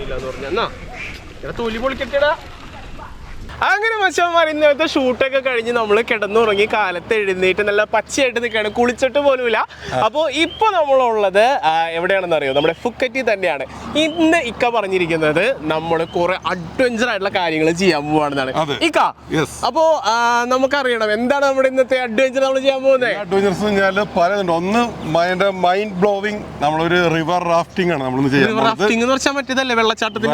വരുന്നില്ല എന്ന് പറഞ്ഞ. എന്നാ തൊലി പൊളിക്കട്ടെടാ. അങ്ങനെ മച്ചന്മാർ ഇന്നത്തെ ഷൂട്ടൊക്കെ കഴിഞ്ഞ് നമ്മൾ കിടന്നുറങ്ങി കാലത്ത് എഴുന്നേറ്റ് നല്ല പച്ചയായിട്ട് നിൽക്കുകയാണ്. കുളിച്ചിട്ട് പോലുമില്ല. അപ്പോൾ ഇപ്പൊ നമ്മളുള്ളത് എവിടെയാണെന്ന് അറിയോ നമ്മുടെ ഫുക്കറ്റി തന്നെയാണ്. ഇന്ന് ഇക്ക പറഞ്ഞിരിക്കുന്നത് നമ്മൾ കുറെ അഡ്വഞ്ചർ ആയിട്ടുള്ള കാര്യങ്ങൾ ചെയ്യാൻ പോവാണെന്നാണ്. ഇക്ക. അപ്പോ നമുക്കറിയണം എന്താണ് നമ്മുടെ ഇന്നത്തെ അഡ്വഞ്ചർ നമ്മൾ ചെയ്യാൻ പോകുന്നത്? അഡ്വഞ്ചർസ് പലതുണ്ട്. ഒന്ന് മൈൻഡ് മൈൻഡ് ബ്ലോവിംഗ് നമ്മളൊരു റിവർ റാഫ്റ്റിംഗ് ആണ് നമ്മളിന്ന് ചെയ്യാൻ റാഫ്റ്റിംഗ് എന്ന് പറഞ്ഞാൽ മറ്റേതല്ലേ? വെള്ളച്ചാട്ടത്തിന്റെ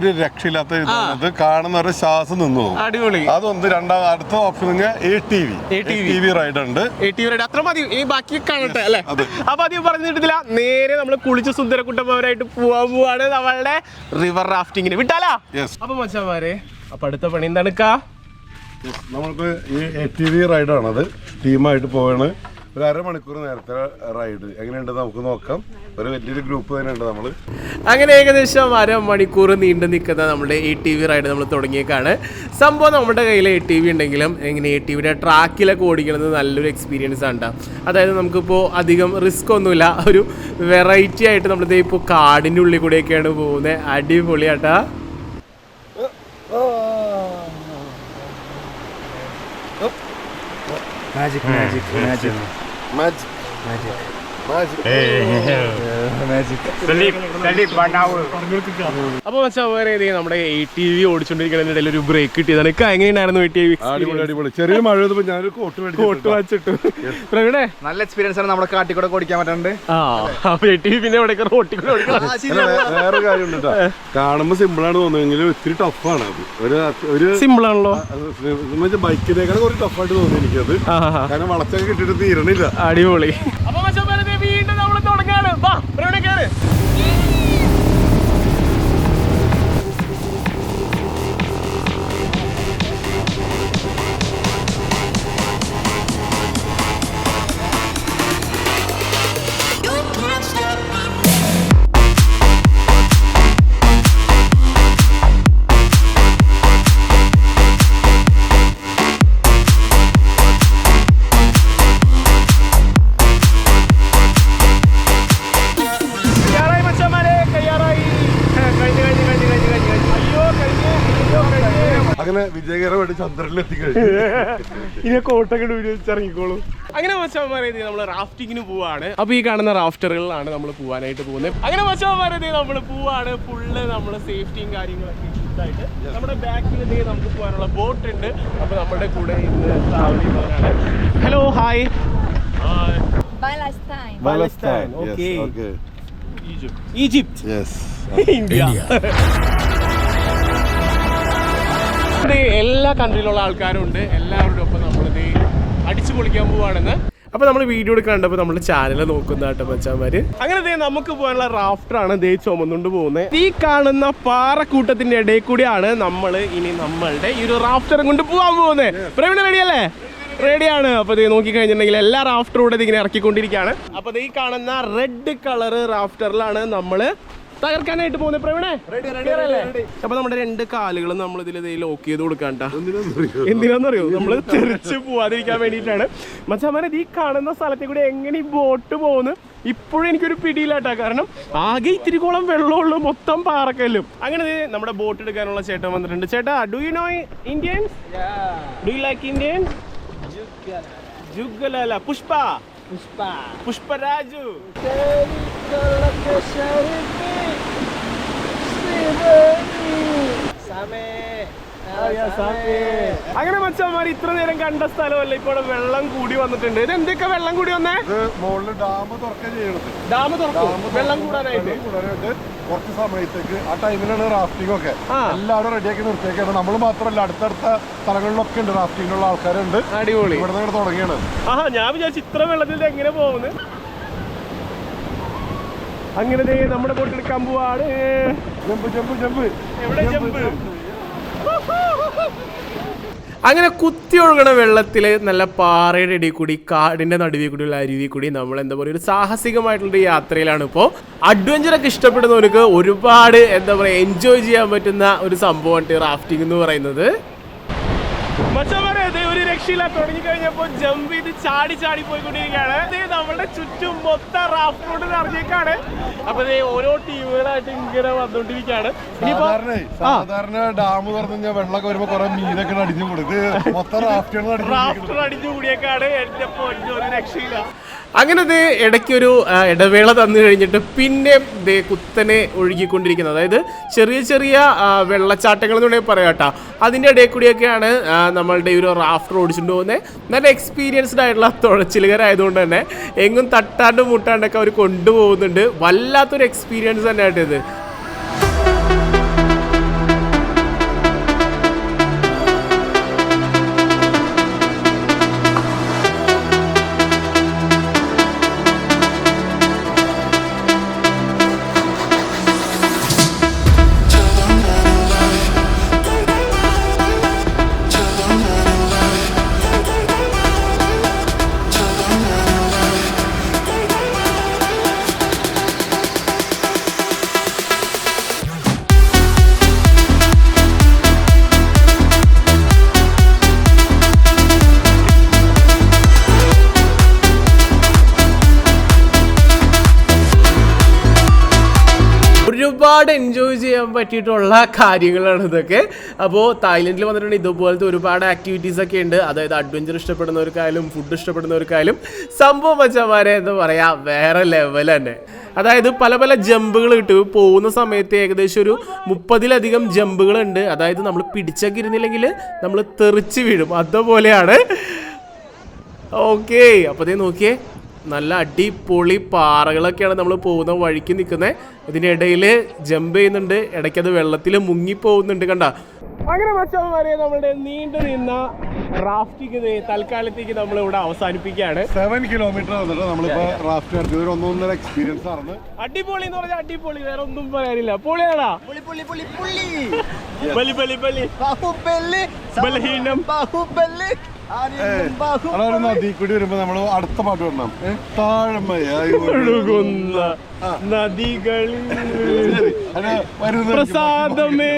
ഒരു രക്ഷയില്ലാത്ത കാണുന്നവരുടെ ശ്വാസം നിന്നു അടിപൊളി. അതൊന്ന് രണ്ടാം അടുത്ത option A T V. T V ride ഉണ്ട്. റൈഡ് അത്ര മതി. ഈ ബാക്കി കാണട്ടെ അല്ലേ. അപ്പൊ അധികം പറഞ്ഞിട്ടില്ല. നേരെ നമ്മൾ കുളിച്ച് സുന്ദരക്കുട്ടന്മാരായിട്ട് പോവാൻ പോവാണ് നമ്മളുടെ റിവർ റാഫ്റ്റിങ്ങിന് വിട്ടാലാ? അപ്പൊ മച്ചാമാരെ അപ്പൊ അടുത്ത പണി എന്താണ് നമ്മൾക്ക് ഈ എ ടി വി റൈഡാണത് ടീമായിട്ട് പോവാണ്. ഒരു അരമണിക്കൂർ നേരത്തെ റൈഡ് എങ്ങനെയുണ്ട് നമുക്ക് നോക്കാം. ഒരു വലിയൊരു ഗ്രൂപ്പ് തന്നെ ഉണ്ട് നമ്മൾ. അങ്ങനെ ഏകദേശം അരമണിക്കൂർ നീണ്ടു നിൽക്കുന്ന നമ്മുടെ എ ടി വി റൈഡ് നമ്മൾ തുടങ്ങിയേക്കാണ്. സംഭവം നമ്മുടെ കയ്യിൽ എ ടി വി ഉണ്ടെങ്കിലും എങ്ങനെ എ ടി വിയുടെ ട്രാക്കിലൊക്കെ ഓടിക്കുന്നത് നല്ലൊരു എക്സ്പീരിയൻസ് ആണ്. അതായത് നമുക്കിപ്പോൾ അധികം റിസ്ക് ഒന്നുമില്ല. ഒരു വെറൈറ്റി ആയിട്ട് നമ്മളിത് ഇപ്പോൾ കാടിന്റെ ഉള്ളിൽ കൂടെയൊക്കെയാണ് പോകുന്നത്. അടിപൊളിയാട്ടാ. Magic magic magic magic magic magic Magic. വേറെ ഏതെങ്കിലും നമ്മുടെ എ ടി വി ഓടിച്ചുകൊണ്ടിരിക്കുന്നതിനിടയിൽ ഒരു ബ്രേക്ക് കിട്ടിയതാണ്. ഇക്ക എങ്ങനെയുണ്ടായിരുന്നു എ ടി വി അടിപൊളി അടിപൊളി. ചെറിയ മഴ ഞാനൊരു കോട്ട് കോട്ട് വാച്ചിട്ടു പ്രവീണേ നല്ല എക്സ്പീരിയൻസ് ആണ് നമ്മുടെ കാട്ടിക്കൂടെ ഓടിക്കാൻ പറ്റുന്നുണ്ട് ആ അപ്പൊ എ ടി വി പിന്നെ ഇവിടെ റോട്ടിൽ കൂടെ വേറെ കാര്യം കാണുമ്പോ സിമ്പിൾ ആണ് തോന്നുമെങ്കിലും ഒത്തിരി ടഫാണ് അത്. ഒരു ഒരു സിമ്പിൾ ആണല്ലോ. ബൈക്കിനേക്കാൾ കുറച്ച് ടഫായിട്ട് തോന്നി എനിക്കത്. കാരണം വളച്ചൊക്കെ കിട്ടിയിട്ട് തീരണില്ല. അടിപൊളി. അപ്പൊ മച്ചാമാരെ ദേ വീണ്ടും നമ്മൾ തുടങ്ങാണ് വാ പ്രവീണേ കേറ് ഇനി കോട്ടൊക്കെ ഇറങ്ങിക്കോളൂ അങ്ങനെ മച്ചാമാരെ ഇത് നമ്മൾ റാഫ്റ്റിങ്ങിന് പോവാണ്. അപ്പൊ ഈ കാണുന്ന റാഫ്റ്ററുകളിലാണ് നമ്മൾ പോവാനായിട്ട് പോകുന്നത്. അങ്ങനെ മച്ചാമാരെ ഇത് നമ്മൾ പോവാണ്. ഫുള്ള് നമ്മൾ സേഫ്റ്റിയും കാര്യങ്ങളൊക്കെ ഇതായിട്ട്. നമ്മുടെ ബാക്കിൽ നമുക്ക് പോകാനുള്ള ബോട്ട് ഉണ്ട്. അപ്പൊ നമ്മുടെ കൂടെ ഇന്ന് ട്രാവൽ ചെയ്യുന്നവരാണ് hello hi okay. Egypt yes India ഇത് എല്ലാ കൺട്രിയിലുള്ള ആൾക്കാരും ഉണ്ട്. എല്ലാവരുടെ ഒപ്പം നമ്മളിത് അടിച്ചു പൊളിക്കാൻ പോവാണെന്ന്. അപ്പൊ നമ്മൾ വീഡിയോ എടുക്കാണ്ടപ്പോ നമ്മുടെ ചാനൽ നോക്കുന്ന കേട്ടോ മച്ചാമാര് അങ്ങനെ ദേ നമുക്ക് പോകാനുള്ള റാഫ്റ്റർ ആണ് ദേ ചുമന്നുകൊണ്ട് പോകുന്നത് ഈ കാണുന്ന പാറക്കൂട്ടത്തിന്റെ ഇടയിൽ കൂടിയാണ് നമ്മൾ ഇനി നമ്മളുടെ ഈ ഒരു റാഫ്റ്ററും കൊണ്ട് പോകാൻ പോകുന്നത് പ്രവീണ റെഡിയല്ലേ റെഡിയാണ് അപ്പൊ ഇത് നോക്കി കഴിഞ്ഞിട്ടുണ്ടെങ്കിൽ എല്ലാ റാഫ്റ്ററും കൂടെ ഇതിങ്ങനെ ഇറക്കിക്കൊണ്ടിരിക്കുകയാണ്. അപ്പൊ ദേ ഈ കാണുന്ന റെഡ് കളർ റാഫ്റ്ററിലാണ് നമ്മൾ തകർക്കാനായിട്ട് പോകുന്നത് പ്രവീണേ അപ്പൊ നമ്മുടെ രണ്ട് കാലുകളും നമ്മൾ ഇതിൽ ലോക്ക് ചെയ്ത് കൊടുക്കാണ്ട എന്തിനാന്നറിയോ? നമ്മൾ തിരിച്ചു പോവാതിരിക്കാൻ വേണ്ടിയിട്ടാണ്. മച്ചാമാരെ ഈ കാണുന്ന സ്ഥലത്തെ കൂടെ എങ്ങനെ ഈ ബോട്ട് പോകുന്നു? ഇപ്പോഴും എനിക്കൊരു പിടിയില്ലാട്ടാ. കാരണം ആകെ ഇത്തിരി കോളം വെള്ളമുള്ളൂ മൊത്തം പാറക്കല്ലും. അങ്ങനെ ദേ നമ്മുടെ ബോട്ട് എടുക്കാനുള്ള ചേട്ടൻ വന്നിട്ടുണ്ട്. ചേട്ടാ do you know Indians do you like Indian Pushpa Pushpa Pushparaj അങ്ങനെ മച്ചാമാർ ഇത്ര നേരം കണ്ട സ്ഥലമല്ല? ഇപ്പോൾ വെള്ളം കൂടി വന്നിട്ടുണ്ട്. ഇത് എന്തൊക്കെ വെള്ളം കൂടി വന്നേ? ഇത് മുകളിൽ ഡാം തുറക്കാൻ ചെയ്യണത്. ഡാം തുറക്കും. വെള്ളം കൂടാനായിട്ട്. കൂടാനായിട്ട് കുറച്ച് സമയത്തേക്ക് ആ ടൈമിലാണ് റാഫ്റ്റിംഗ് ഒക്കെ. എല്ലാവരും റെഡിയാക്കി നിർത്തിയേക്കാണ്. നമ്മൾ മാത്രമല്ല അടുത്തടുത്ത സ്ഥലങ്ങളിലൊക്കെ ഉണ്ട് റാഫ്റ്റിംഗിനുള്ള ആൾക്കാരുണ്ട്. അടിപൊളി. ഇവിടെ നിന്ന് തുടങ്ങിയാണ്. ആഹാ ഞാൻ വിചാരിച്ചു ഇത്ര വെള്ളത്തിൽ എങ്ങനെ പോകുന്നു? അങ്ങനെ ദേ നമ്മുടെ ബോട്ട് എടുക്കാൻ പോവാണ് ജമ്പ് ജമ്പ് ജമ്പ്. എവിടെ ജമ്പ് അങ്ങനെ കുത്തി ഒഴുകണ വെള്ളത്തിൽ നല്ല പാറയുടെ ഇടയിൽ കൂടി കാടിന്റെ നടുവിൽ കൂടിയുള്ള അരുവിൽ കൂടി നമ്മൾ എന്താ പറയുക ഒരു സാഹസികമായിട്ടുള്ള യാത്രയിലാണ് ഇപ്പോ. അഡ്വഞ്ചർ ഒക്കെ ഇഷ്ടപ്പെടുന്നവർക്ക് ഒരുപാട് എന്താ പറയുക എൻജോയ് ചെയ്യാൻ പറ്റുന്ന ഒരു സംഭവമാണ് റാഫ്റ്റിംഗ് എന്ന് പറയുന്നത്. മച്ചവരെ ദേ ഒരു രക്ഷയില്ല. തുടങ്ങി കഴിഞ്ഞപ്പോ ജമ്പ് ചെയ്ത് ചാടി ചാടി പോയിക്കൊണ്ടിരിക്കുകയാണ്. ദേ നമ്മുടെ ചുറ്റും മൊത്തം റാഫ്റ്റ് കൊണ്ട് നിറഞ്ഞേക്കാണ് അപ്പൊ ഓരോ ടീമുകളായിട്ട് ഇങ്ങനെ വന്നോണ്ടിരിക്കുകയാണ്. ഇനിയിപ്പോ സാധാരണ ഡാം തുറന്നു കഴിഞ്ഞാൽ വെള്ളമൊക്കെ വരുമ്പോ കുറെ മീനൊക്കെ അടിഞ്ഞു കൊടുത്ത് മൊത്തം റാഫ്റ്റുകൾ അടിഞ്ഞു റാഫ്റ്റർ അടിച്ചു കൂടിയേക്കാണ് എന്റെ പൊന്നു ഒരു രക്ഷയില്ല. അങ്ങനെ ഇത് ഇടയ്ക്കൊരു ഇടവേള തന്നു കഴിഞ്ഞിട്ട് പിന്നെ ദേ കുത്തനെ ഒഴുകിക്കൊണ്ടിരിക്കുന്നത്. അതായത് ചെറിയ ചെറിയ വെള്ളച്ചാട്ടങ്ങൾ എന്ന് വേണമെങ്കിൽ പറയാം കേട്ടോ അതിന്റെ ഇടയിൽ കൂടിയൊക്കെയാണ് നമ്മളുടെ ഒരു റാഫ്റ്റർ ഓടിച്ചിട്ട് പോകുന്നത് നല്ല എക്സ്പീരിയൻസ്ഡ് ആയിട്ടുള്ള തുഴച്ചിലുകാരായതുകൊണ്ട് തന്നെ എങ്ങും തട്ടാണ്ട് മുട്ടാണ്ടൊക്കെ അവർ കൊണ്ടുപോകുന്നുണ്ട്. വല്ലാത്തൊരു എക്സ്പീരിയൻസ് തന്നെ ഇത് ഒരുപാട് എൻജോയ് ചെയ്യാൻ പറ്റിയിട്ടുള്ള കാര്യങ്ങളാണ് ഇതൊക്കെ. അപ്പോൾ തായ്ലൻഡിൽ വന്നിട്ടുണ്ടെങ്കിൽ ഇതുപോലത്തെ ഒരുപാട് ആക്ടിവിറ്റീസ് ഒക്കെ ഉണ്ട്. അതായത് അഡ്വഞ്ചർ ഇഷ്ടപ്പെടുന്നവർക്കായാലും ഫുഡ് ഇഷ്ടപ്പെടുന്നവർക്കായാലും സംഭവം വെച്ചമാരെ എന്ന് പറയാം വേറെ ലെവൽ തന്നെ. അതായത് പല പല ജമ്പുകൾ കിട്ടും പോകുന്ന സമയത്ത് ഏകദേശം ഒരു മുപ്പതിലധികം ജമ്പുകൾ ഉണ്ട്. അതായത് നമ്മൾ പിടിച്ചൊക്കെ ഇരുന്നില്ലെങ്കിൽ നമ്മൾ തെറിച്ച് വീഴും. അതുപോലെയാണ്. ഓക്കേ അപ്പോൾ നോക്കിയേ. നല്ല അടിപൊളി പാറകളൊക്കെയാണ് നമ്മൾ പോകുന്ന വഴിക്ക് നിൽക്കുന്നത് ഇതിനിടയിൽ ജമ്പ് ചെയ്യുന്നുണ്ട്. ഇടയ്ക്ക് അത് വെള്ളത്തിൽ മുങ്ങി പോകുന്നുണ്ട് കണ്ട. അങ്ങനെ മച്ചന്മാരെ നമ്മുടെ നീണ്ടു നിന്ന റാഫ്റ്റിംഗ് തൽക്കാലത്തേക്ക് നമ്മൾ ഇവിടെ അവസാനിപ്പിക്കുകയാണ്. സെവൻ കിലോമീറ്റർ വന്നിട്ട് നമ്മളിപ്പോ റാഫ്റ്റ് നടത്തിയത് ഒരു ഒന്നൊന്നര എക്സ്പീരിയൻസ് ആണ് അടിപൊളി എന്ന് പറഞ്ഞാൽ അടിപൊളി വേറെ ഒന്നും പറയാനില്ല. പൊളിയാടാ ബലഹീനം. ബാഹുബലി. ഒരു നദി കൂടി വരുമ്പോ നമ്മൾ അടുത്ത പാട്ട്? താഴ്മയായി ഒഴുകുന്ന നദികളിൽ പ്രസാദമേ.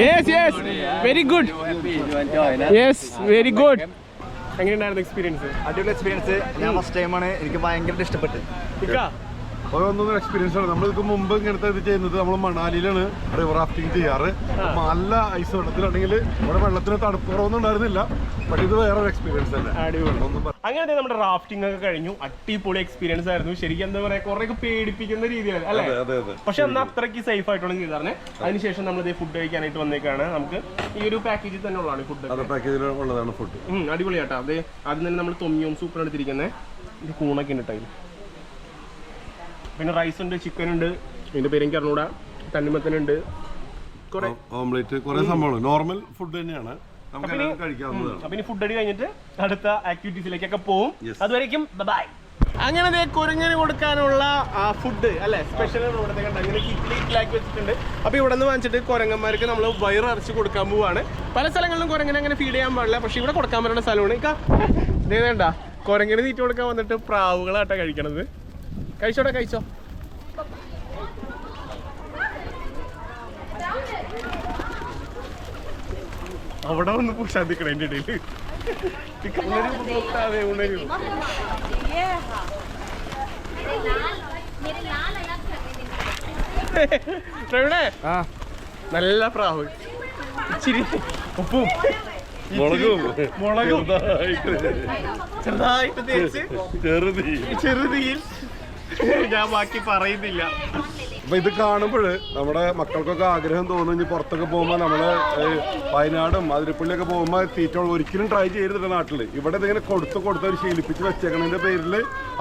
Yes yes very good yes very good എങ്ങനെയുണ്ടായിരുന്നു എക്സ്പീരിയൻസ് അടിപൊളി എക്സ്പീരിയൻസ് ഞാൻ ഫസ്റ്റ് ടൈമാണ് എനിക്ക് ഭയങ്കര ഇഷ്ടപ്പെട്ടു. ഒരു ഒന്നൊന്നര എക്സ്പീരിയൻസ് ആണ്. നമ്മൾ ഇതിക്ക് മുമ്പ് ഇങ്ങനത്തെ ഇത് ചെയ്യുന്നത് നമ്മൾ മണാലിയിലാണ് റിവർ റാഫ്റ്റിംഗ് ചെയ്യാറ്. നല്ല ഐസ് വെള്ളത്തിലാണെങ്കിൽ ഇവിടെ വെള്ളത്തിന് തണുപ്പ് കുറവൊന്നും ഉണ്ടായിരുന്നില്ല. പക്ഷെ ഇത് വേറെ എക്സ്പീരിയൻസ് തന്നെ. അങ്ങനെ നമ്മുടെ റാഫ്റ്റിംഗ് ഒക്കെ കഴിഞ്ഞു. അടിപൊളി എക്സ്പീരിയൻസ് ആയിരുന്നു. ശരിക്കും എന്താ പറയാ കുറെ പേടിപ്പിക്കുന്ന രീതിയിലാണ് അല്ലേ? പക്ഷെ എന്നാൽ അത്രയ്ക്ക് സേഫ് ആയിട്ടുള്ള ചെയ്തായിരുന്നെ അതിനുശേഷം നമ്മൾ ഇതേ ഫുഡ് കഴിക്കാനായിട്ട് വന്നേക്കാണ്. നമുക്ക് ഈ ഒരു പാക്കേജിൽ തന്നെ ഉള്ളതാണ് ഫുഡ് ഉള്ളതാണ് ഫുഡ് അടിപൊളിയാട്ടോ. അത് ആദ്യം തന്നെ നമ്മൾ തൊമ്മിയും സൂപ്പറാണ് എടുത്തിരിക്കുന്നത് ഇത് കൂണൊക്കെ ഉണ്ട് ടൈം പിന്നെ റൈസ് ഉണ്ട് ചിക്കൻ ഉണ്ട് ഇതിന്റെ പേര് എനിക്ക് അറിഞ്ഞൂടാ. തണ്ണിമത്തനുണ്ട്. കുറെ ഓംലേറ്റ് കുറെ സംഭവങ്ങൾ. നോർമൽ ഫുഡ് തന്നെയാണ്. അപ്പൊ ഇനി ഫുഡ് അടി കഴിഞ്ഞിട്ട് അടുത്ത ആക്ടിവിറ്റീസിലേക്കൊക്കെ പോവും. Yes. അതുവരേക്കും ബൈ അങ്ങനെ ദേ കുരങ്ങിന് കൊടുക്കാനുള്ള ഫുഡ് അല്ലെ സ്പെഷ്യൽ ഇവിടുത്തെ കണ്ട? കിറ്റിലാക്കി വെച്ചിട്ടുണ്ട്. അപ്പൊ ഇവിടെ നിന്ന് വാങ്ങിച്ചിട്ട് കുരങ്ങന്മാർക്ക് നമ്മൾ വയർ അരച്ച് കൊടുക്കാൻ പോവാണ്. പല സ്ഥലങ്ങളിലും കുരങ്ങനെ അങ്ങനെ ഫീഡ് ചെയ്യാൻ പാടില്ല. പക്ഷെ ഇവിടെ കൊടുക്കാൻ പറ്റുന്ന സ്ഥലമാണ്. വേണ്ട കൊരങ്ങനെ തീറ്റ കൊടുക്കാൻ വന്നിട്ട് പ്രാവുകളാട്ടാ കഴിക്കണത്. കഴിച്ചോടാ കഴിച്ചോ. അവിടെ ഒന്ന് പൂശാതിക്കണം എന്റെ ഇടയിൽ നല്ല പ്രാവ്. ഇച്ചിരി ഉപ്പും. മുളകും. മുളകും. ചെറുതായിട്ട് ചെറുതീ. ചെറുതീയിൽ ഞാൻ ബാക്കി പറയുന്നില്ല. അപ്പൊ ഇത് കാണുമ്പോൾ നമ്മുടെ മക്കൾക്കൊക്കെ ആഗ്രഹം തോന്നും ഇനി പുറത്തൊക്കെ പോകുമ്പോൾ നമ്മൾ വയനാടും അതിരപ്പള്ളിയൊക്കെ പോകുമ്പോൾ തീറ്റ ഒരിക്കലും ട്രൈ ചെയ്തിട്ട് നാട്ടിൽ. ഇവിടെ ഇതിങ്ങനെ കൊടുത്ത് കൊടുത്ത് ഒരു ശീലിപ്പിച്ച് വെച്ചേക്കണതിന്റെ പേരിൽ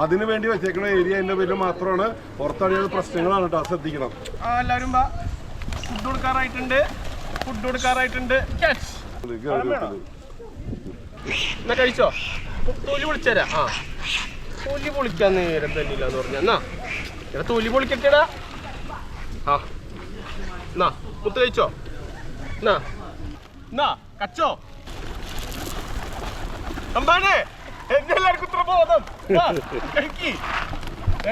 അതിന് വേണ്ടി വെച്ചേക്കണ ഏരിയ എന്റെ പേരിൽ മാത്രമാണ് പുറത്തടിയത് പ്രശ്നങ്ങളാണ് കേട്ടോ ശ്രദ്ധിക്കണം. ആ എല്ലാവരും ഫുഡ് കൊടുക്കാറായിട്ടുണ്ട്. ഫുഡ് കൊടുക്കാറായിട്ടുണ്ട്. കഴിച്ചോ? തൊലി പൊളിച്ചരാ ആ. തൊലി പൊളിക്കാൻ നേരം തന്നെ ഇല്ല എന്ന് പറഞ്ഞ. എന്നാ എടാ തൊലി പൊളിക്കട്ടെടാ. ആ എന്നാ മുത്ത് കഴിച്ചോ? എന്നാ എന്നാ കച്ചോ? അമ്പാനെ എന്നെ എല്ലാവർക്കും ഇത്ര ബോധം.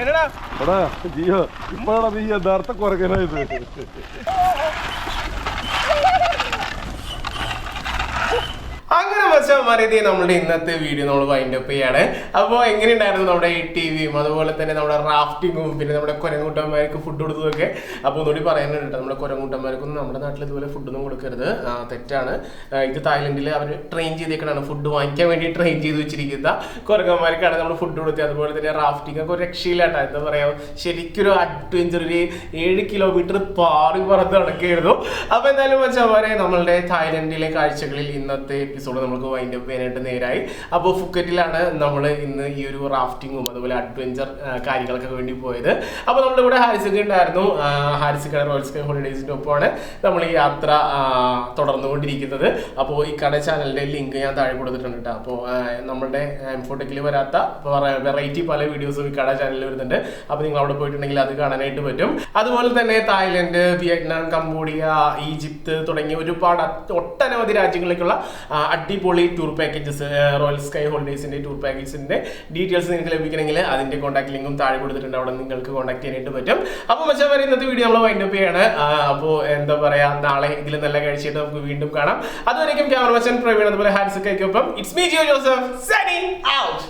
എടാ ജിയോ ഇപ്പോഴാണ് നീ യഥാർത്ഥ കുറകനായത് അങ്ങനെ മച്ചാമാരെ ഇത് നമ്മുടെ ഇന്നത്തെ വീഡിയോ നമ്മൾ വൈൻഡ് അപ്പ് ചെയ്യാണ്. അപ്പോൾ എങ്ങനെയുണ്ടായിരുന്നു നമ്മുടെ ഈ ടി വിയും അതുപോലെ തന്നെ നമ്മുടെ റാഫ്റ്റിങ്ങും പിന്നെ നമ്മുടെ കുരങ്ങൂട്ടന്മാർക്ക് ഫുഡ് കൊടുത്തതൊക്കെ? അപ്പോൾ ഒന്നുകൂടി പറയാനുണ്ട് നമ്മുടെ കുരങ്ങൂട്ടന്മാർക്കൊന്നും നമ്മുടെ നാട്ടിൽ ഇതുപോലെ ഫുഡൊന്നും കൊടുക്കരുത്. തെറ്റാണ്. ഇത് തായ്ലൻഡിൽ അവർ ട്രെയിൻ ചെയ്തേക്കണാണ് ഫുഡ് വാങ്ങിക്കാൻ വേണ്ടി ട്രെയിൻ ചെയ്ത് വെച്ചിരിക്കുന്ന കുരങ്ങന്മാർക്കാണ് നമ്മൾ ഫുഡ് കൊടുത്തത്. അതുപോലെ തന്നെ റാഫ്റ്റിംഗ് ഒക്കെ ഒരു രക്ഷയില്ലാട്ടോ എന്താ പറയാ ശരിക്കൊരു അഡ്വഞ്ചർ ഒരു ഏഴ് കിലോമീറ്റർ പാറി പറന്ന് നടക്കുകയായിരുന്നു. അപ്പോൾ എന്തായാലും വെച്ചാൽ നമ്മളുടെ തായ്ലൻഡിലെ കാഴ്ചകളിൽ ഇന്നത്തെ എപ്പിസോഡ് നമുക്ക് വൈൻഡ് അപ്പ് ചെയ്യാനായിട്ട് നേരായി. അപ്പോൾ ഫുക്കറ്റിലാണ് നമ്മൾ ഇന്ന് ഈ ഒരു റാഫ്റ്റിങ്ങും അതുപോലെ അഡ്വഞ്ചർ കാര്യങ്ങളൊക്കെ വേണ്ടി പോയത്. അപ്പോൾ നമ്മുടെ കൂടെ ഹാരിസൊക്കെ ഉണ്ടായിരുന്നു. ഹാരിസൊക്കെ റോയൽ സ്കൈ ഹോളിഡേയ്സിന്റെ ഒപ്പമാണ് നമ്മൾ ഈ യാത്ര തുടർന്നുകൊണ്ടിരിക്കുന്നത്. അപ്പോൾ ഈ കട ചാനലിന്റെ ലിങ്ക് ഞാൻ താഴെ കൊടുത്തിട്ടുണ്ട് കേട്ടോ അപ്പോൾ നമ്മുടെ ഫോട്ടോക്കിൽ വരാത്ത വെറൈറ്റി പല വീഡിയോസും ഈ കട ചാനലിൽ വരുന്നുണ്ട്. അപ്പോൾ നിങ്ങൾ അവിടെ പോയിട്ടുണ്ടെങ്കിൽ അത് കാണാനായിട്ട് പറ്റും. അതുപോലെ തന്നെ തായ്ലൻഡ് വിയറ്റ്നാം കംബോഡിയ ഈജിപ്ത് തുടങ്ങിയ ഒരുപാട് ഒട്ടനവധി രാജ്യങ്ങളിലേക്കുള്ള അടിപൊളി ടൂർ പാക്കേജസ് റോയൽ സ്കൈ ഹോളിഡേയ്സിന്റെ ടൂർ പാക്കേജിന്റെ ഡീറ്റെയിൽസ് നിങ്ങൾക്ക് ലഭിക്കണമെങ്കിൽ അതിന്റെ കോൺടാക്ട് ലിങ്കും താഴെ കൊടുത്തിട്ടുണ്ട്. അവിടെ നിങ്ങൾക്ക് കോൺടാക്ട് ചെയ്യാനായിട്ട് പറ്റും. അപ്പോൾ മച്ചാ വരെ ഇന്നത്തെ വീഡിയോ നമ്മൾ വൈൻഡ് അപ്പ് ചെയ്യാണ്. അപ്പോൾ എന്താ പറയാ നാളെ ഇതിൽ നല്ല കഴിച്ചിട്ട് നമുക്ക് വീണ്ടും കാണാം. അതുവരേക്കും ക്യാമറ മച്ചൻ പ്രവീൺ അതുപോലെ ഹാൻസ് കൈക്കൊപ്പം it's me Jio Joseph signing out